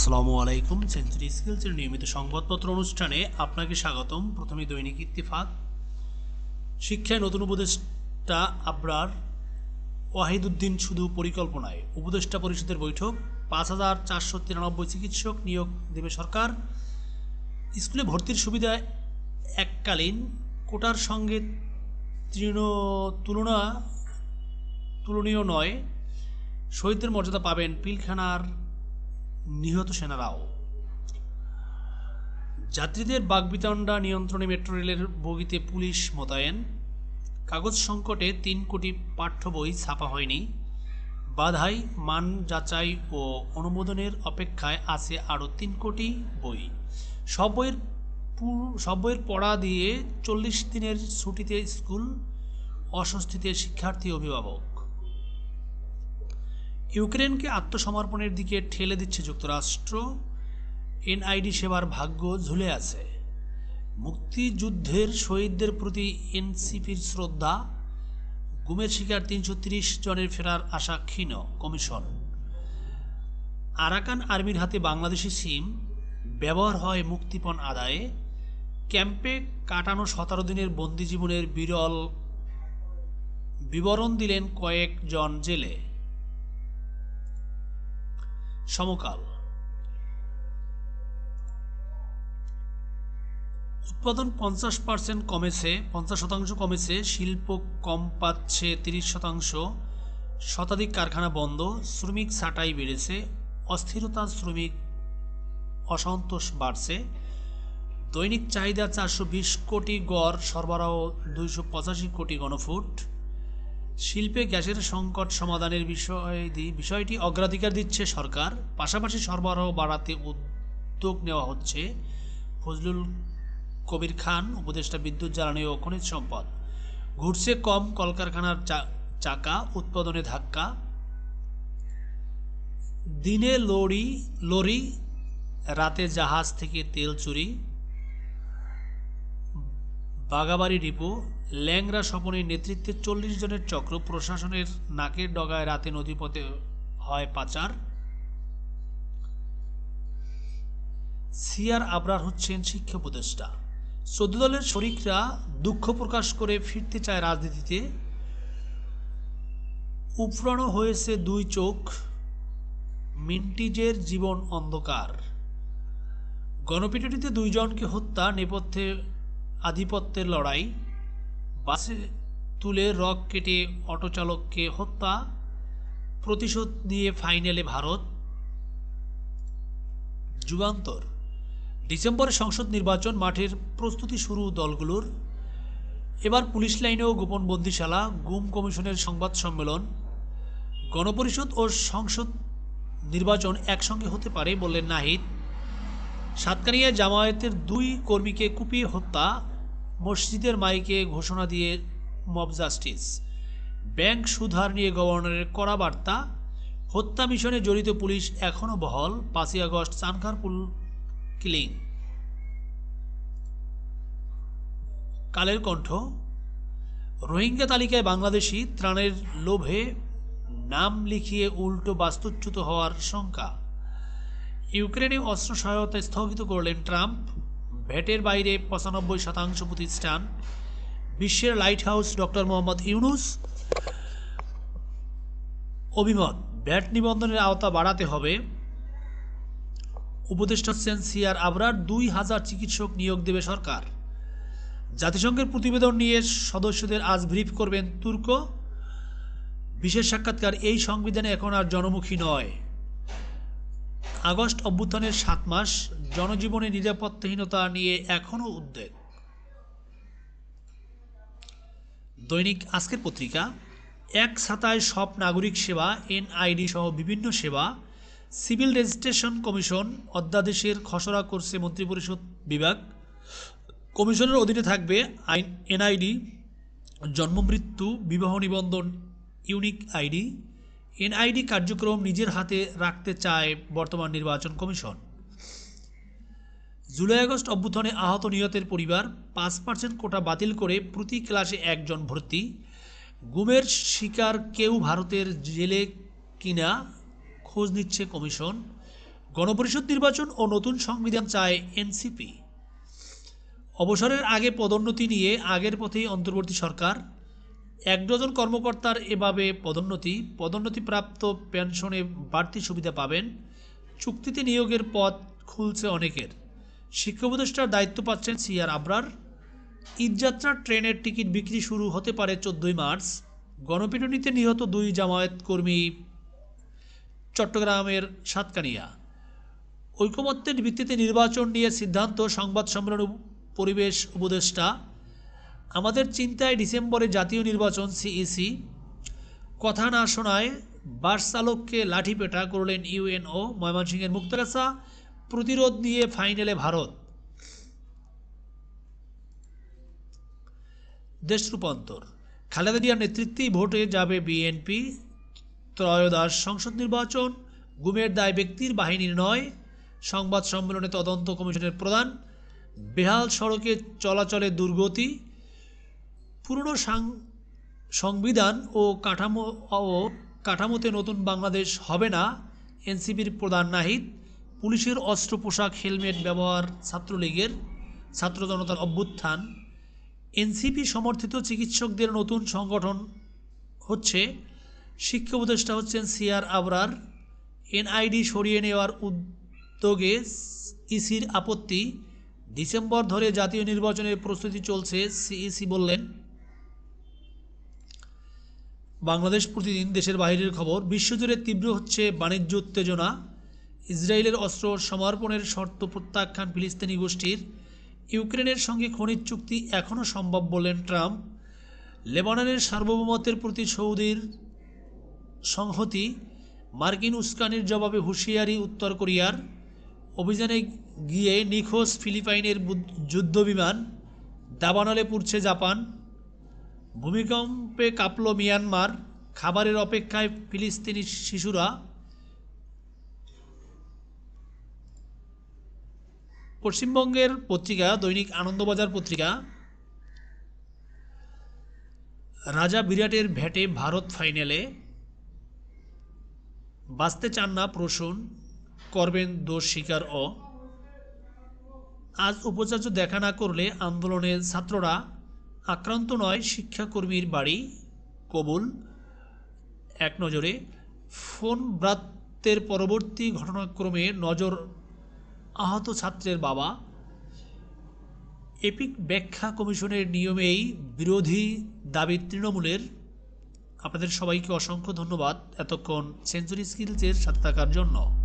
আসসালামু আলাইকুম। সেঞ্চুরি স্কিলসের নিয়মিত সংবাদপত্র অনুষ্ঠানে আপনাকে স্বাগতম। প্রথমে দৈনিক ইত্তেফাক। শিক্ষায় নতুন উপদেষ্টা আবরার ওয়াহিদুদ্দিন শুধু পরিকল্পনায়। উপদেষ্টা পরিষদের বৈঠক, পাঁচ হাজার চারশো তিরানব্বই চিকিৎসক নিয়োগ দেবে সরকার। স্কুলে ভর্তির সুবিধা এককালীন। কোটার সঙ্গে তৃণ, তুলনা, তুলনীয় নয়। শহীদদের মর্যাদা পাবেন পিলখানার নিহত সেনারাও। যাত্রীদের বাগবিতণ্ডা নিয়ন্ত্রণে মেট্রো রেলের বগিতে পুলিশ মোতায়েন। কাগজ সংকটে তিন কোটি পাঠ্য বই ছাপা হয়নি। বাধাই, মান যাচাই ও অনুমোদনের অপেক্ষায় আছে আরও তিন কোটি বই। সব বইয়ের সব বইয়ের পড়া দিয়ে চল্লিশ দিনের ছুটিতে স্কুল, অস্বস্তিতে শিক্ষার্থী অভিভাবক। ইউক্রেনকে আত্মসমর্পণের দিকে ঠেলে দিচ্ছে যুক্তরাষ্ট্র। এনআইডি সেবার ভাগ্য ঝুলে আছে। মুক্তিযুদ্ধের শহীদদের প্রতি এনসিপির শ্রদ্ধা, গুমের শিকার তিনশো তিরিশ জনের ফেরার আশা ক্ষীণ কমিশন। আরাকান আর্মির হাতে বাংলাদেশি সিম, ব্যবহার হয় মুক্তিপণ আদায়ে। ক্যাম্পে কাটানো সতেরো দিনের বন্দি জীবনের বিরল বিবরণ দিলেন কয়েকজন জেলে। সমকাল। উৎপাদন পঞ্চাশ পার্সেন্ট কমেছে, পঞ্চাশ শতাংশ কমেছে, শিল্প কম পাচ্ছে তিরিশ শতাংশ। শতাধিক কারখানা বন্ধ, শ্রমিক ছাঁটাই বেড়েছে, অস্থিরতা শ্রমিক অসন্তোষ বাড়ছে। দৈনিক চাহিদা চারশো বিশ কোটি গড়, সরবরাহ দুইশো পঁচাশি কোটি ঘনফুট শিল্পে গ্যাসের সংকট সমাধানের বিষয় বিষয়টি অগ্রাধিকার দিচ্ছে সরকার। পাশাপাশি সরবরাহ বাড়াতে উদ্যোগ নেওয়া হচ্ছে ফজলুল কবির খান, উপদেষ্টা বিদ্যুৎ, জ্বালানি ও খনিজ সম্পদ। ঘুরছে কম কলকারখানার চাকা, উৎপাদনে ধাক্কা। দিনে লরি লরি, রাতে জাহাজ থেকে তেল চুরি। বাগাবাড়ি ডিপো ল্যাংরা স্বপনের নেতৃত্বে চল্লিশ জনের চক্র প্রশাসনের নাকের ডগায় রাতে নদীপথে হয় পাচার। সিয়ার আবরার হচ্ছেন শিক্ষা উপদেষ্টা। চোদ্দ দলের শরিকরা দুঃখ প্রকাশ করে ফিরতে চায় রাজনীতিতে। উফরানো হয়েছে দুই চোখ, মিন্টিজের জীবন অন্ধকার। গণপিটুনিতে দুইজনকে হত্যা, নেপথ্যে আধিপত্যের লড়াই। বাসে তুলে রক কেটে অটোচালককে হত্যা, প্রতিশোধ নিয়ে ফাইনালে ভারত। যুগান্তর, ডিসেম্বরে সংসদ নির্বাচন, মাঠের প্রস্তুতি শুরু দলগুলোর। এবার পুলিশ লাইনেও গোপন বন্দিশালা, গুম কমিশনের সংবাদ সম্মেলন। গণপরিষদ ও সংসদ নির্বাচন একসঙ্গে হতে পারে বললেন নাহিদ। সাতকানিয়া জামায়াতের দুই কর্মীকে কুপিয়ে হত্যা মসজিদের মাইকে ঘোষণা দিয়ে মব জাস্টিস। ব্যাংক সুধার নিয়ে গভর্নরের কড়া বার্তা। হত্যা মিশনে জড়িত পুলিশ এখনও বহল, পাঁচই আগস্ট চানখারপুল কিলিং। কালের কণ্ঠ, রোহিঙ্গা তালিকায় বাংলাদেশি ত্রাণের লোভে নাম লিখিয়ে উল্টো বাস্তুচ্যুত হওয়ার শঙ্কা। ইউক্রেনে অস্ত্র সহায়তা স্থগিত করলেন ট্রাম্প। ভ্যাটের বাইরে পঁচানব্বই শতাংশ প্রতিষ্ঠান। বিশ্বের lighthouse doctor Mohammad Yunus অভিমত ভ্যাট নিবন্ধনের আওতা বাড়াতে হবে। উপদেষ্টা হচ্ছেন সিআর আবরার দুই হাজার চিকিৎসক নিয়োগ দেবে সরকার। জাতিসংঘের প্রতিবেদন নিয়ে সদস্যদের আজ ব্রিফ করবেন তুর্ক। বিশেষ সাক্ষাৎকার এই সংবিধানে এখন আর জনমুখী নয়। আগস্ট অভ্যুত্থানের সাত মাস জনজীবনে নিরাপত্তাহীনতা নিয়ে এখনও উদ্বেগ। দৈনিক আজকের পত্রিকা, এক ছাতায় সব নাগরিক সেবা, এনআইডি সহ বিভিন্ন সেবা, সিভিল রেজিস্ট্রেশন কমিশন অধ্যাদেশের খসড়া করছে মন্ত্রিপরিষদ বিভাগ। কমিশনের অধীনে থাকবে আইন, এনআইডি, জন্মমৃত্যু, বিবাহ নিবন্ধন, ইউনিক আইডি এনআইডি কার্যক্রম নিজের হাতে রাখতে চায় বর্তমান নির্বাচন কমিশন। জুলাই আগস্ট অভ্যুত্থানে আহত নিহতের পরিবার, পাঁচ পার্সেন্ট কোটা বাতিল করে প্রতি ক্লাসে একজন ভর্তি। গুমের শিকার কেউ ভারতের জেলে কিনা খোঁজ নিচ্ছে কমিশন। গণপরিষদ নির্বাচন ও নতুন সংবিধান চায় এনসিপি। অবসরের আগে পদোন্নতি নিয়ে আগের পথেই অন্তর্বর্তী সরকার এক ডজন কর্মকর্তার এভাবে পদোন্নতি, পদোন্নতিপ্রাপ্ত পেনশনে বাড়তি সুবিধা পাবেন। চুক্তিতে নিয়োগের পথ খুলছে অনেকের। শিক্ষা উপদেষ্টার দায়িত্ব পাচ্ছেন সিআর আবরার। ঈদযাত্রার ট্রেনের টিকিট বিক্রি শুরু হতে পারে চোদ্দোই মার্চ। গণপিটুনিতে নিহত দুই জামায়াত কর্মী। চট্টগ্রামের সাতকানিয়া। ঐকমত্যের ভিত্তিতে নির্বাচন নিয়ে সিদ্ধান্ত সংবাদ সম্মেলন পরিবেশ উপদেষ্টা আমাদের চিন্তায় ডিসেম্বরে জাতীয় নির্বাচন সিইসি কথা না শোনায় বাস চালককে লাঠিপেটা করলেন ইউএনও ময়মনসিংহের মুক্তাগাছা, প্রতিরোধ নিয়ে ফাইনালে ভারত। দেশ রূপান্তর খালেদা জিয়ার নেতৃত্বেই ভোটে যাবে বিএনপি। ত্রয়োদশ সংসদ নির্বাচন, গুমের দায় ব্যক্তির বাহিনীর নয়। সংবাদ সম্মেলনে তদন্ত কমিশনের প্রধান। বেহাল সড়কে চলাচলে দুর্গতি। পুরনো সাং- সংবিধান ও কাঠামো, ও কাঠামোতে নতুন বাংলাদেশ হবে না, এনসিপির প্রধান নাহিদ, পুলিশের অস্ত্র, পোশাক, হেলমেট ব্যবহার ছাত্রলীগের ছাত্র জনতার অভ্যুত্থান। এনসিপি সমর্থিত চিকিৎসকদের নতুন সংগঠন হচ্ছে, শিক্ষা উপদেষ্টা হচ্ছেন সিআর আবরার। এনআইডি সরিয়ে নেওয়ার উদ্যোগে ইসির আপত্তি। ডিসেম্বর ধরে জাতীয় নির্বাচনের প্রস্তুতি চলছে, সিইসি বললেন। বাংলাদেশ প্রতিদিন দেশের বাইরের খবর। বিশ্বজুড়ে তীব্র হচ্ছে বাণিজ্য উত্তেজনা। ইসরায়েলের অস্ত্র সমর্পণের শর্ত প্রত্যাখ্যান ফিলিস্তিনি গোষ্ঠীর। ইউক্রেনের সঙ্গে খনিজ চুক্তি এখনও সম্ভব বললেন ট্রাম্প। লেবাননের সার্বভৌমত্বের প্রতি সৌদির সংহতি। মার্কিন উস্কানির জবাবে হুঁশিয়ারি উত্তর কোরিয়ার। অভিযানে গিয়ে নিখোঁজ ফিলিপাইনের যুদ্ধবিমান। দাবানলে পুড়ছে জাপান। ভূমিকম্পে কাঁপল মিয়ানমার। খাবারের অপেক্ষায় ফিলিস্তিনি শিশুরা পশ্চিমবঙ্গের পত্রিকা, দৈনিক আনন্দবাজার পত্রিকা, রাজা বিরাটের ভ্যাটে ভারত ফাইনালে। বাঁচতে চান না, প্রসূন, করবেন দোষ স্বীকার ও। আজ উপাচার্য দেখা না করলে আন্দোলনের ছাত্ররা আক্রান্ত নয়, শিক্ষাকর্মীর বাড়ি কবুল। এক নজরে ফোন ব্রাত্যের পরবর্তী ঘটনাক্রমে নজর আহত ছাত্রের বাবা। এপিক ব্যাখ্যা কমিশনের নিয়মেই বিরোধী দাবি তৃণমূলের। আপনাদের সবাইকে অসংখ্য ধন্যবাদ। এতক্ষণ সেঞ্চুরি স্কিলসের সাথে থাকার জন্য।